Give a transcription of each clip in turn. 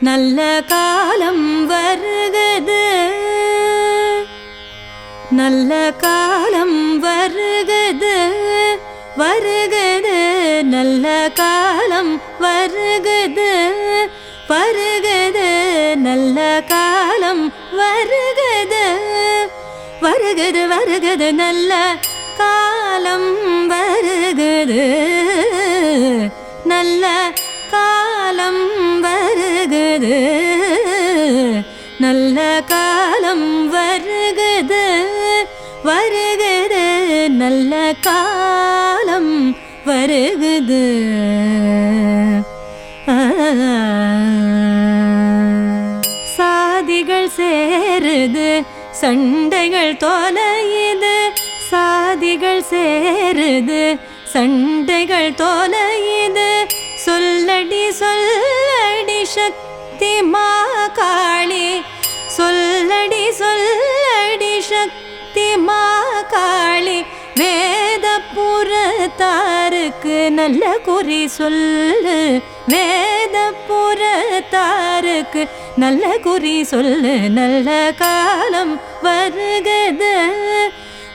நல்ல காலம் வருகது. நல்ல காலம் வருகது. வருகது நல்ல காலம் வருகது. வருகது நல்ல காலம் வருகது. வருகது வருகது நல்ல காலம் வருகது. வருகிறது வருகிறது. நல்ல காலம் வருகுது சாதிகள் சேருது சண்டைகள் தொலையுது. சாதிகள் சேருது சண்டைகள் தொலையுது. சொல்லடி சொல்லடி சக்தி மா காளி. காளி நல்ல குறி சொல்லு. வேதபுரத்தாருக்கு நல்ல குறி சொல்லு. நல்ல காலம் வருகத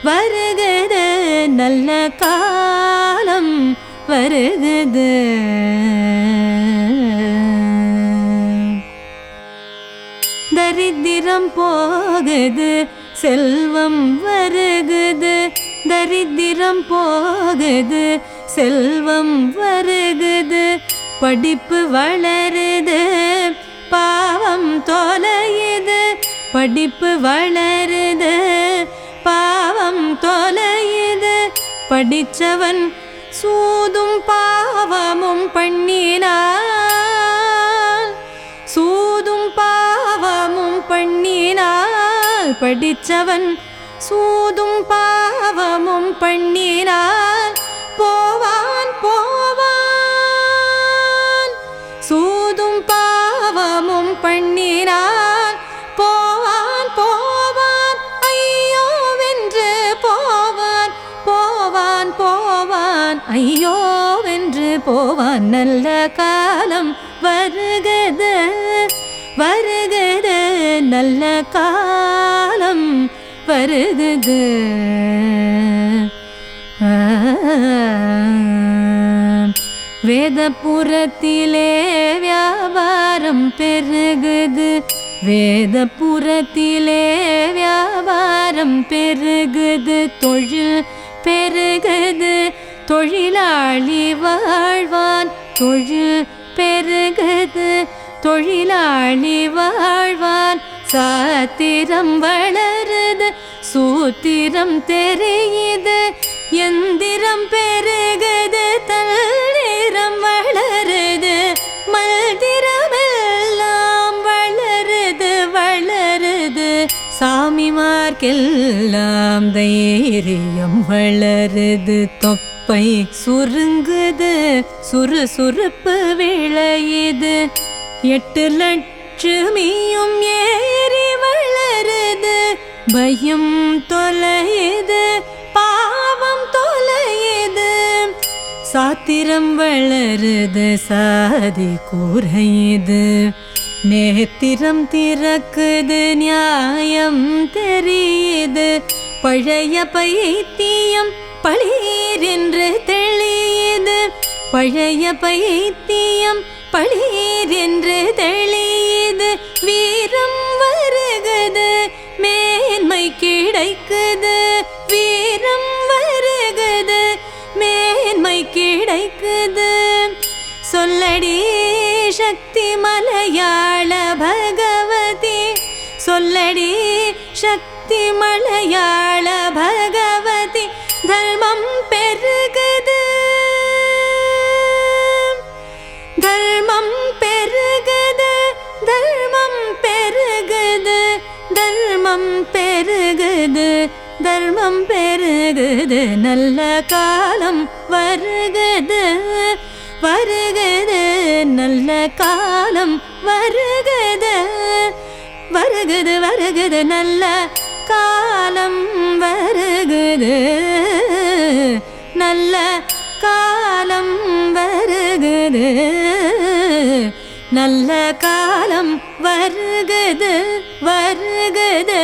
வருகத. நல்ல காலம் வருகுது. தரித்திரம் போகுது செல்வம் வருகுது. தரித்திரம் போகுது செல்வம் வருகுது படிப்பு வளருது பாவம் தொலையுது படிப்பு வளருது பாவம் தொலையுது படித்தவன் சூதும் பாவமும் பண்ணினான் சூதும் பாவமும் பண்ணினால் படித்தவன் சூதும் பாவமும் பண்ணினால் போவான் போவான். சூதும் பாவமும் பண்ணினால் போவான் போவான். ஐயோ வென்று போவான் போவான் போவான். ஐயோ வென்று போவான். நல்ல காலம் வருகது வருகிறது. நல்ல காலம் வருகுது வேதபுரத்திலே வியாபாரம் பெருகுது. வேதபுரத்திலே வியாபாரம் பெருகுது. தொழில் பெருகுது. தொழிலாளி வாழ்வான். தொழில் பெருகுது. தொழிலாளி வாழ்வான். சாத்திரம் வளருது சூத்திரம் தெரியுது எந்திரம் பெருகுது தல்நிறம் வளருது மல்திரமெல்லாம் வளருது வளருது சாமிமார்க்கெல்லாம் தைரியம் வளருது தொப்பை சுருங்குது சுறு சுறுசுறுப்பு விளையுது எட்டு லட்சுமியும் ஏ பயம் தொலையுது பாவம் தொலையுது. சாத்திரம் வளருது சாதி கூறையுது நேத்திரம் திறக்குது நியாயம் தெரியுது. பழைய பைத்தியம் பளீர் என்று தெளியுது. பழைய பைத்தியம் பளீர் என்று தெளியுது. வீரம் வருகது வீரம் வருகது மேன்மை கிடைக்குது. சொல்லடி சக்தி மலையாள பகவதி. சொல்லடி சக்தி மலையாள பகவதி. தர்மம் பெருகுது. தர்மம் பெருகுது தர்மம் பெருகுது தர்மம் பெருகுது தர்மம் பெருகுது நல்ல காலம் வருகுது. வருகுது நல்ல காலம் வருகுது. வருகுது வருகுது நல்ல காலம் வருகுது. நல்ல காலம் வருகுது. நல்ல காலம் வருகுது வருகுது.